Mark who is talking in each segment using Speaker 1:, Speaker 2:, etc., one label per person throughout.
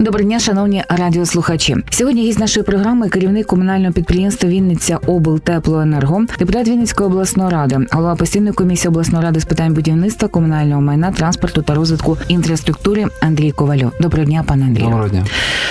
Speaker 1: Доброго дня, шановні радіослухачі. Сьогодні гість нашої програми керівник комунального підприємства Вінниця облтеплоенерго, депутат Вінницької обласної ради, голова постійної комісії обласної ради з питань будівництва, комунального майна, транспорту та розвитку інфраструктури Андрій Ковальов. Доброго дня, пане Андрію.
Speaker 2: Доброго дня.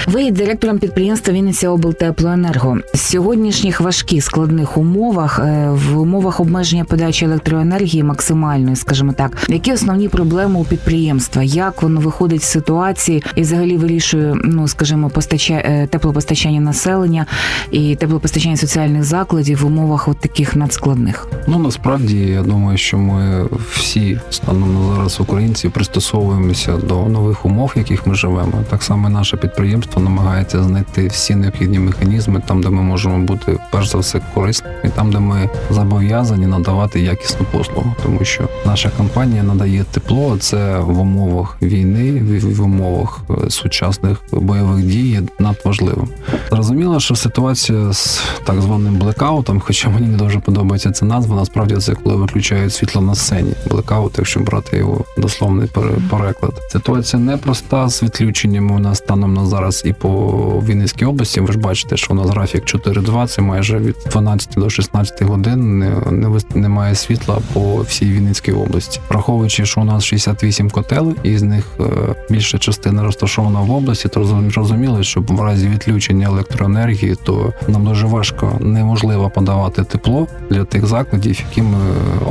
Speaker 1: Ви є директором підприємства Вінниця облтеплоенерго. В сьогоднішніх важких складних умовах, е, в умовах обмеження подачі електроенергії максимальної, скажімо так, які основні проблеми у підприємства? Як воно виходить з ситуації і взагалі вирішує, ну скажімо, постача... е, теплопостачання населення і теплопостачання соціальних закладів в умовах от таких надскладних?
Speaker 2: Ну насправді я думаю, що ми всі станом на зараз українці пристосовуємося до нових умов, в яких ми живемо. Так само наше підприємство намагається знайти всі необхідні механізми там, де ми можемо бути перш за все корисними, і там, де ми зобов'язані надавати якісну послугу, тому що наша компанія надає тепло. Це в умовах війни, в, умовах е, сучасних бойових дій є надважливим. Зрозуміло, що ситуація з так званим блекаутом, хоча мені не дуже подобається ця назва, насправді це коли виключають світло на сцені. Блекаут, якщо брати його дословний переклад. Ситуація непроста з відключенням нас станом на зараз і по Вінницькій області. Ви ж бачите, що у нас графік 4-2, це майже від 12 до 16 годин не, не немає світла по всій Вінницькій області. Враховуючи, що у нас 68 котелів, і з них е, більша частина розташована в області, то розум- зрозуміло, що в разі відключення електроенергії, то нам дуже важко неможливо подавати тепло для тих закладів, які ми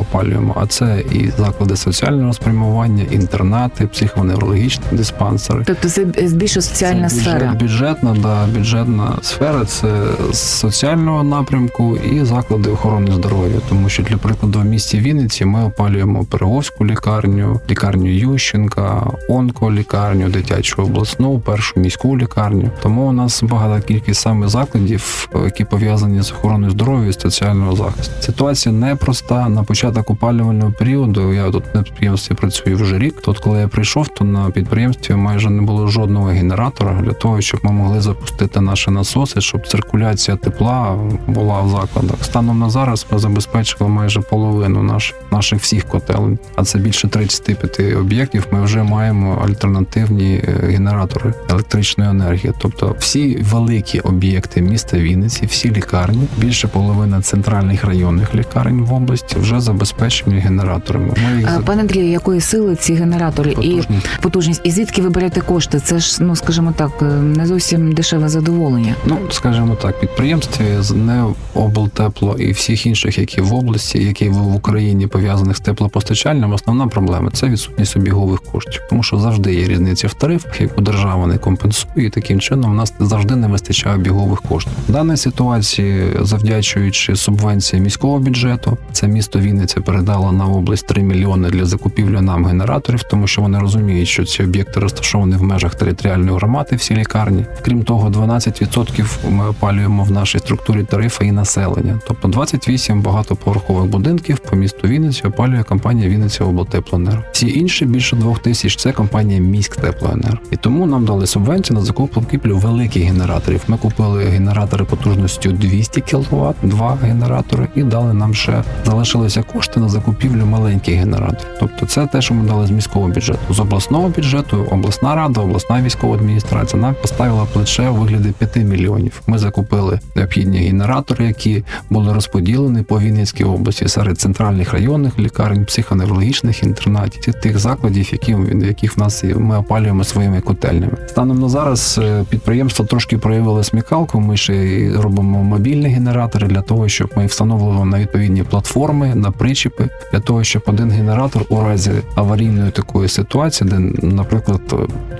Speaker 2: опалюємо. А це і заклади соціального спрямування, інтернати, психоневрологічні диспансери.
Speaker 1: Тобто це більше соціальна
Speaker 2: Це бюджет-
Speaker 1: сфера.
Speaker 2: Бюджетна, да, бюджетна сфера це з соціального напрямку і заклади охорони здоров'я. Тому що, для прикладу, в місті Вінниці ми опалюємо Переговську лікарню, лікарню Ющенка, онколікарню, дитячу обласну, першу міську лікарню. Тому у нас багата кількість саме закладів, які пов'язані з охороною здоров'я і соціального захисту. Ситуація непроста. На початок опалювального періоду я тут на підприємстві працюю вже рік. Тут, коли я прийшов, то на підприємстві майже не було жодного генератора для того, щоб ми могли запустити наші насоси, щоб циркуляція тепла була в закладах. Станом на зараз ми забезпечили майже половину наших наших всіх котелень, а це більше 35 об'єктів. Ми вже маємо альтернативні е, генератори електричної енергії. Тобто, всі великі об'єкти міста Вінниці, всі лікарні, більше половини центральних районних лікарень в області вже забезпечені генераторами. Ми їх
Speaker 1: Пане Андрію, якої сили ці генератори і потужність? І звідки ви берете кошти? Це ж, ну скажімо так, е, не зовсім дешеве задоволення.
Speaker 2: Ну, скажімо так, підприємстві з не облтепло і всіх інших, які в області, які в в Україні пов'язаних з теплопостачанням, основна проблема це відсутність обігових коштів, тому що завжди є різниця в тарифах, яку держава не компенсує. і Таким чином, в нас завжди не вистачає обігових коштів. В даній ситуації, завдячуючи субвенції міського бюджету, це місто Вінниця передало на область 3 мільйони для закупівлі нам генераторів, тому що вони розуміють, що ці об'єкти розташовані в межах територіальної громади, всі лікарні. Крім того, 12% ми опалюємо в нашій структурі тарифа і населення. Тобто 28 багатоповерхових будинків по місту Вінниці опалює компанія Вінниця облтеплоенерго. Всі інші більше двох тисяч це компанія Міськтеплоенерго. І тому нам дали субвенцію на закупівлю великих генераторів. Ми купили генератори потужністю 200 кВт, два генератори, і дали нам ще залишилися кошти на закупівлю маленьких генераторів. Тобто, це те, що ми дали з міського бюджету. З обласного бюджету обласна рада, обласна військова адміністрація нам поставила плече у вигляді 5 мільйонів. Ми закупили необхідні генератори, які були розподілені по Вінницькій області серед центральних районних лікарень, психоневрологічних інтернатів, тих закладів, які в яких в нас ми опалюємо своїми котельнями. Станом на зараз е, підприємство трошки проявило смікалку. Ми ще робимо мобільні генератори для того, щоб ми встановлювали на відповідні платформи, на причіпи, для того, щоб один генератор у разі аварійної такої ситуації, де, наприклад,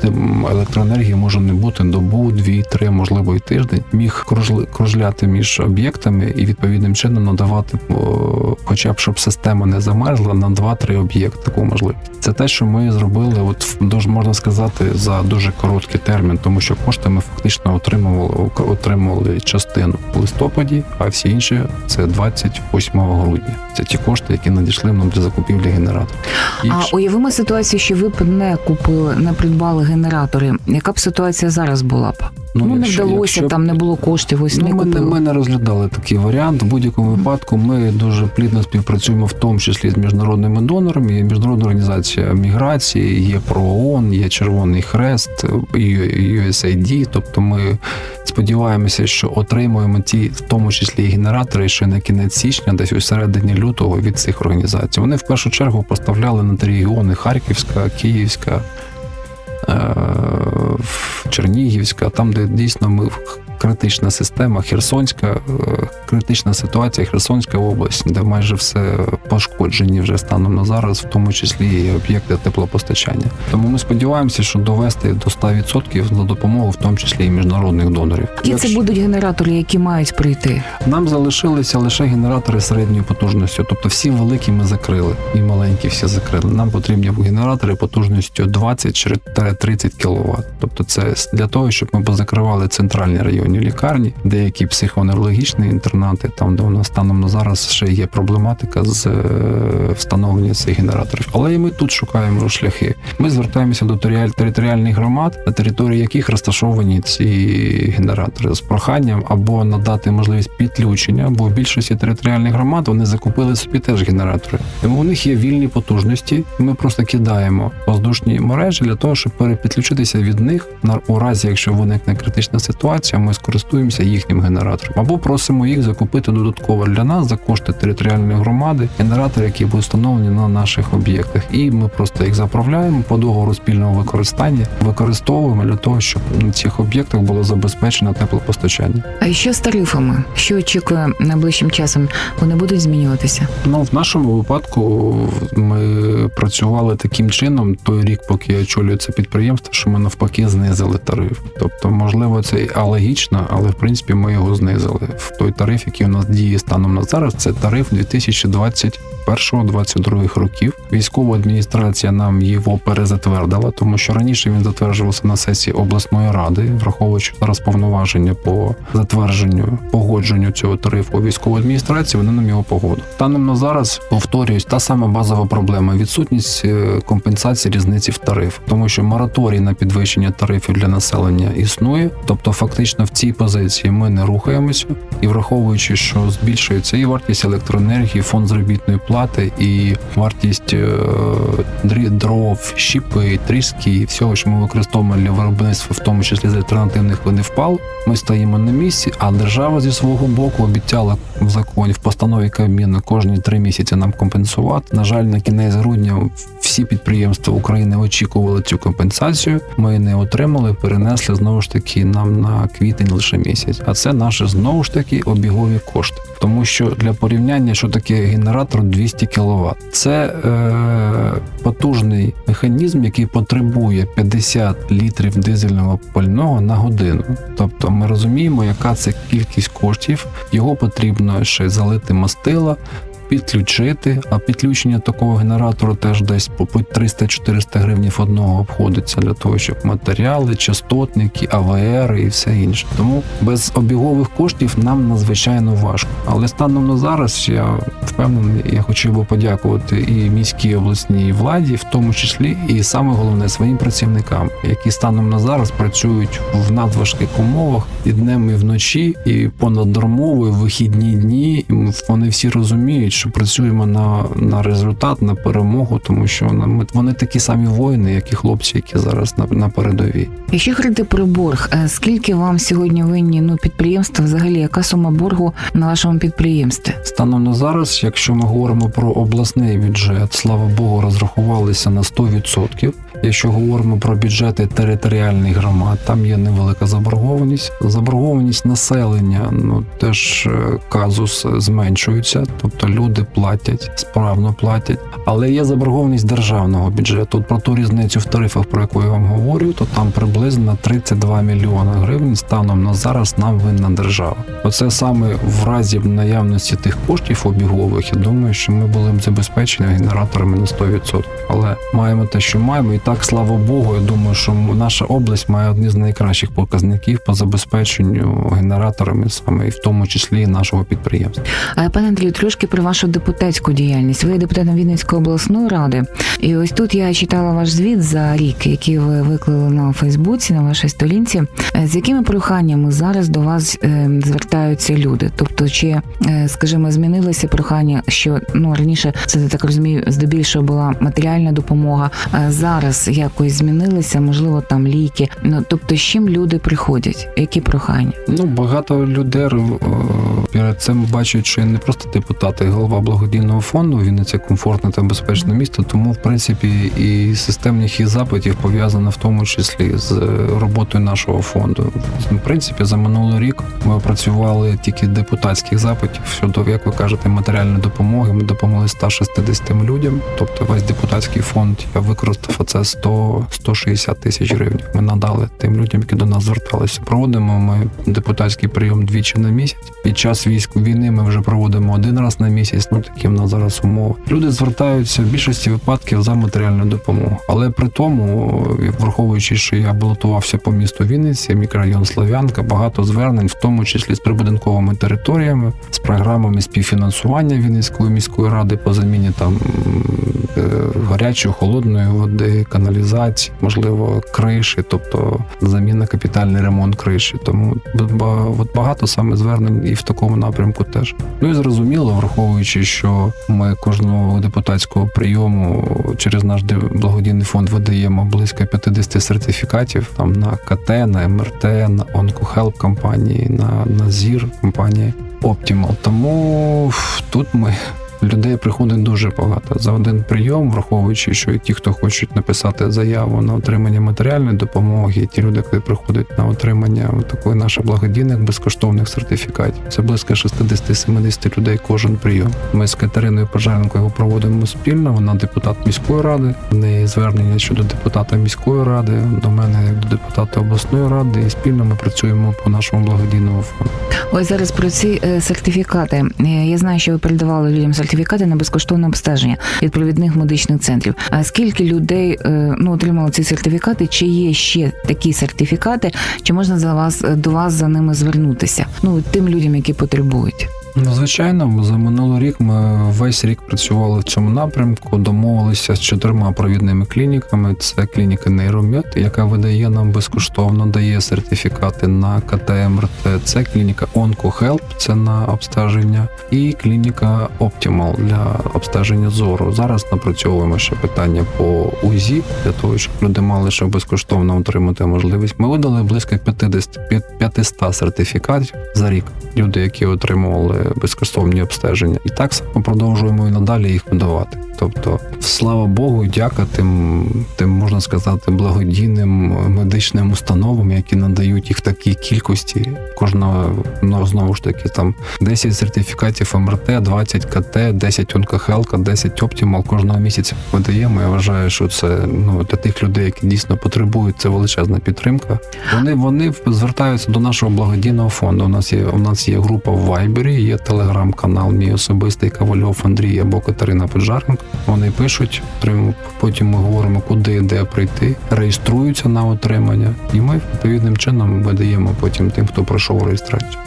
Speaker 2: е, електроенергії може не бути добу, дві, три, можливо, і тиждень, міг кружляти між об'єктами і відповідним чином надавати, хоча б щоб система не замерзла на 2-3 об'єкти таку можливість. Це те, що ми зробили, от дуже можна сказати, за дуже короткий термін, тому що кошти ми фактично отримували отримували частину в листопаді, а всі інші це 28 грудня. Це ті кошти, які надійшли нам для закупівлі генератора.
Speaker 1: А
Speaker 2: ще-
Speaker 1: уявимо ситуацію, що ви б не купили, не придбали генератори. Яка б ситуація зараз була б? Ну, не
Speaker 2: якщо-
Speaker 1: вдалося,
Speaker 2: якщо
Speaker 1: там не було коштів, ось
Speaker 2: Ну,
Speaker 1: не
Speaker 2: ми, не, ми не розглядали такий варіант. В будь-якому випадку ми дуже плідно співпрацюємо, в тому числі з міжнародними донорами. Є міжнародна організація міграції, є ПРООН, є Червоний Хрест, USAID. Тобто ми сподіваємося, що отримуємо ті, в тому числі і генератори, ще на кінець січня, десь у середині лютого від цих організацій. Вони в першу чергу поставляли на ті регіони Харківська, Київська. Чернігівська, там, де дійсно ми критична система, Херсонська, е, критична ситуація, Херсонська область, де майже все пошкоджені вже станом на зараз, в тому числі і об'єкти теплопостачання. Тому ми сподіваємося, що довести до 100% за допомогою, в тому числі і міжнародних донорів.
Speaker 1: Які це будуть генератори, які мають прийти?
Speaker 2: Нам залишилися лише генератори середньої потужності, тобто всі великі ми закрили, і маленькі всі закрили. Нам потрібні генератори потужністю 20-30 кВт. Тобто це для того, щоб ми позакривали центральні районні лікарні, деякі психоневрологічні інтернати, там де у нас станом на зараз ще є проблематика з е, встановлення цих генераторів. Але і ми тут шукаємо шляхи. Ми звертаємося до територіальних громад, на території яких розташовані ці генератори з проханням або надати можливість підключення, бо в більшості територіальних громад вони закупили собі теж генератори. Тому у них є вільні потужності. Ми просто кидаємо воздушні мережі для того, щоб перепідключитися від них на у разі, якщо виникне критична ситуація, ми скористуємося їхнім генератором або просимо їх закупити додатково для нас за кошти територіальної громади генератори, які будуть встановлені на наших об'єктах, і ми просто їх заправляємо по договору спільного використання, використовуємо для того, щоб на цих об'єктах було забезпечено теплопостачання.
Speaker 1: А що з тарифами? Що очікує найближчим часом? Вони будуть змінюватися?
Speaker 2: Ну, в нашому випадку ми працювали таким чином той рік, поки я очолюю це підприємство, що ми навпаки знизили тариф. Тобто, можливо, це і алогічно, але в принципі ми його знизили. В той тариф, який у нас діє станом на зараз, це тариф 2021-2022 років. Військова адміністрація нам його перезатвердила, тому що раніше він затверджувався на сесії обласної ради, враховуючи зараз повноваження по затвердженню погодженню цього тарифу військової адміністрації, вони нам його погодили. Станом на зараз повторююсь, та сама базова проблема відсутність е, компенсації різниці в тариф, тому що мораторій на підвищення тарифів для населення існує. Тобто, фактично в цій позиції ми не рухаємося, і враховуючи, що збільшується і вартість електроенергії, фонд заробітної плати, і вартість е, дров, щіпи, тріски і всього, що ми використовуємо для виробництва, в тому числі з альтернативних видів пал, ми стоїмо на місці, а держава зі свого боку обіцяла в законі в постанові Кабміну кожні три місяці нам компенсувати. На жаль, на кінець грудня всі підприємства України очікували цю компенсацію. Ми не отримали, перенесли знову ж таки нам на квітень лише місяць. А це наші знову ж таки обігові кошти. Тому що для порівняння, що таке генератор 200 кВт, це е, потужний механізм, який потребує 50 літрів дизельного пального на годину. Тобто ми розуміємо, яка це кількість коштів. Його потрібно ще залити мастила. Підключити, а підключення такого генератора теж десь по по 300-400 гривнів одного обходиться для того, щоб матеріали, частотники, АВР і все інше. Тому без обігових коштів нам надзвичайно важко. Але станом на зараз я впевнений, я хотів би подякувати і міській обласній владі, в тому числі, і саме головне своїм працівникам, які станом на зараз працюють в надважких умовах і днем, і вночі, і понаднормово, і вихідні дні. Вони всі розуміють, що працюємо на, на результат, на перемогу, тому що ми- вони такі самі воїни, як і хлопці, які зараз на, на передовій.
Speaker 1: Якщо говорити про борг, е, скільки вам сьогодні винні ну підприємства? Взагалі, яка сума боргу на вашому підприємстві?
Speaker 2: Станом на зараз, якщо ми говоримо про обласний бюджет, слава Богу, розрахувалися на 100%. Якщо говоримо про бюджети територіальних громад, там є невелика заборгованість. Заборгованість населення, ну теж е, казус зменшується, тобто люди платять, справно платять. Але є заборгованість державного бюджету. От про ту різницю в тарифах, про яку я вам говорю, то там приблизно 32 мільйони гривень станом на зараз нам винна держава. Оце саме в разі наявності тих коштів обігових. Я думаю, що ми були б забезпечені генераторами на 100%. Але маємо те, що маємо, і так слава Богу, я думаю, що наша область має одні з найкращих показників по забезпеченню генераторами, саме і в тому числі нашого підприємства.
Speaker 1: Пане Андрію, трошки про вашу депутатську діяльність. Ви є депутатом Вінницької обласної ради, і ось тут я читала ваш звіт за рік, який ви виклали на Фейсбуці на вашій сторінці. Е, З якими проханнями зараз до вас е, звертаються люди? Тобто, чи е, скажімо, змінилися прохання, що ну раніше це так розумію, здебільшого була матеріальна допомога. Зараз якось змінилися, можливо, там ліки. Ну тобто, з чим люди приходять? Які прохання?
Speaker 2: Ну, багато людей перед цим бачать, що не просто депутат, а й голова благодійного фонду. Вінниця комфортне та безпечне місто. Тому, в принципі, і системних їх запитів пов'язано в тому числі з е, роботою нашого фонду. В принципі, за минулий рік ми опрацювали тільки депутатських запитів щодо, як ви кажете, матеріальної допомоги. Ми допомогли 160 людям. Тобто, весь депутатський фонд я використав оце 100 160 тисяч гривень. Ми надали тим людям, які до нас зверталися. Проводимо ми депутатський прийом двічі на місяць. Під час військ війни ми вже проводимо один раз на місяць. Ну такі зараз умови. Люди звертаються в більшості випадків за матеріальну допомогу. Але при тому, враховуючи, що я балотувався по місту Вінниці, мікрорайон Слав'янка, багато звернень, в тому числі з прибудинковими територіями, з програмами співфінансування Вінницької міської ради по заміні там е, гарячої, холодної води, каналізації, можливо, криші, тобто заміна капітальний ремонт криші. Тому от багато саме звернень і в такому напрямку теж. Ну і зрозуміло, враховуючи, що ми кожного депутатського прийому через наш благодійний фонд видаємо близько 50 сертифікатів там на КТ, на МРТ, на онкохелп компанії, на, на ЗІР компанії Optimal. Тому тут ми людей приходить дуже багато за один прийом, враховуючи, що і ті, хто хочуть написати заяву на отримання матеріальної допомоги, і ті люди, які приходять на отримання такої наших благодійних безкоштовних сертифікатів. Це близько 60-70 людей кожен прийом. Ми з Катериною Пожаренко його проводимо спільно. Вона депутат міської ради. В неї звернення щодо депутата міської ради, до мене як до депутата обласної ради, і спільно ми працюємо по нашому благодійному фонду.
Speaker 1: Ось зараз про ці е, сертифікати. Е, Я знаю, що ви передавали людям сертифікати на безкоштовне обстеження від провідних медичних центрів. А скільки людей е, ну отримали ці сертифікати? Чи є ще такі сертифікати? Чи можна за вас до вас за ними звернутися? Ну тим людям, які потребують.
Speaker 2: Ну, звичайно, за минулий рік ми весь рік працювали в цьому напрямку, домовилися з чотирма провідними клініками. Це клініка Нейромед, яка видає нам безкоштовно, дає сертифікати на КТ, МРТ. Це клініка OncoHelp, це на обстеження, і клініка Optimal для обстеження зору. Зараз напрацьовуємо ще питання по УЗІ для того, щоб люди мали ще безкоштовно отримати можливість. Ми видали близько 50 500 сертифікатів за рік. Люди, які отримували безкоштовні обстеження, і так само продовжуємо і надалі їх видавати. Тобто, слава Богу, дяка тим, тим можна сказати, благодійним медичним установам, які надають їх в такій кількості. Кожного ну, знову ж таки там 10 сертифікатів МРТ, 20 КТ, 10 онкохелка, 10 Оптімал кожного місяця видаємо. Я вважаю, що це ну для тих людей, які дійсно потребують, це величезна підтримка. Вони вони звертаються до нашого благодійного фонду. У нас є у нас є група в Вайбері, є телеграм-канал, мій особистий Ковальов Андрій або Катерина Поджаренко. Вони пишуть, потім ми говоримо, куди де прийти, реєструються на отримання, і ми відповідним чином видаємо потім тим, хто пройшов реєстрацію.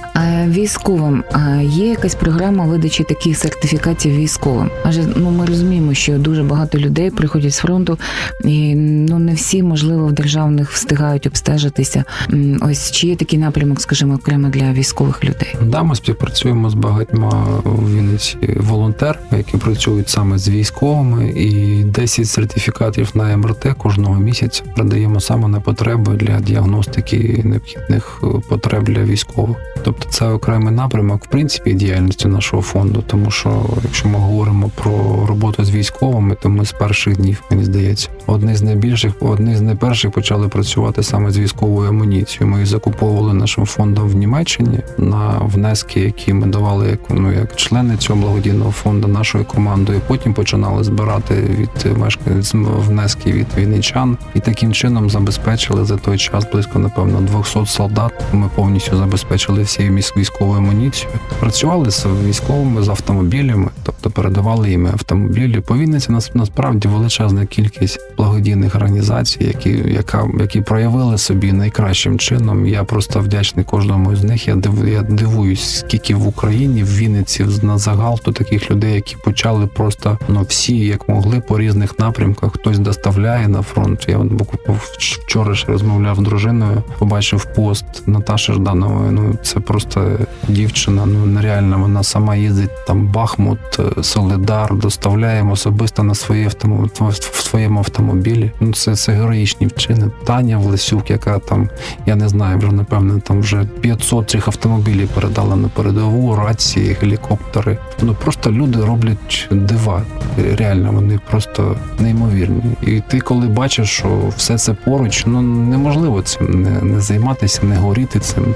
Speaker 1: Військовим є якась програма видачі таких сертифікатів військовим? Адже ну ми розуміємо, що дуже багато людей приходять з фронту, і ну не всі, можливо, в державних встигають обстежитися. Ось чи є такий напрямок, скажімо, окремо для військових людей?
Speaker 2: Да, ми співпрацюємо з багатьма у Вінниці волонтерами, які працюють саме з військовими, і 10 сертифікатів на МРТ кожного місяця продаємо саме на потреби для діагностики необхідних е, потреб для військових. Тобто це окремий напрямок, в принципі, діяльності нашого фонду, тому що якщо ми говоримо про роботу з військовими, то ми з перших днів, мені здається, одні з найбільших, одні з найперших почали працювати саме з військовою амуніцією. Ми її закуповували нашим фондом в Німеччині на внески, які ми давали як ну як члени цього благодійного фонду нашою командою. Потім починали збирати від мешканців внески від вінничан, і таким чином забезпечили за той час близько, напевно, 200 солдат. Ми повністю забезпечили всі військовою амуніцією, працювали з військовими з автомобілями, тобто передавали їм автомобілі. По Вінниці нас насправді величезна кількість благодійних організацій, які, яка, які проявили собі найкращим чином. Я просто вдячний кожному з них. Я див, я дивуюсь, скільки в Україні, в Вінниці на загал то таких людей, які почали просто ну всі як могли по різних напрямках. Хтось доставляє на фронт. Я вчора ж розмовляв з дружиною, побачив пост Наташі Жданової. Ну це просто дівчина. Ну нереально. Вона сама їздить там Бахмут, е, Солидар, доставляємо особисто на своє автомобілі в своєму автомобілі. Ну це, це героїчні вчини. Таня Власюк, яка там я не знаю, вже напевно там вже 500 цих автомобілів передала на передову, рації, гелікоптери. Ну просто люди роблять дива. Реально, вони просто неймовірні. І ти, коли бачиш, що все це поруч, ну неможливо цим не, не займатися, не горіти цим.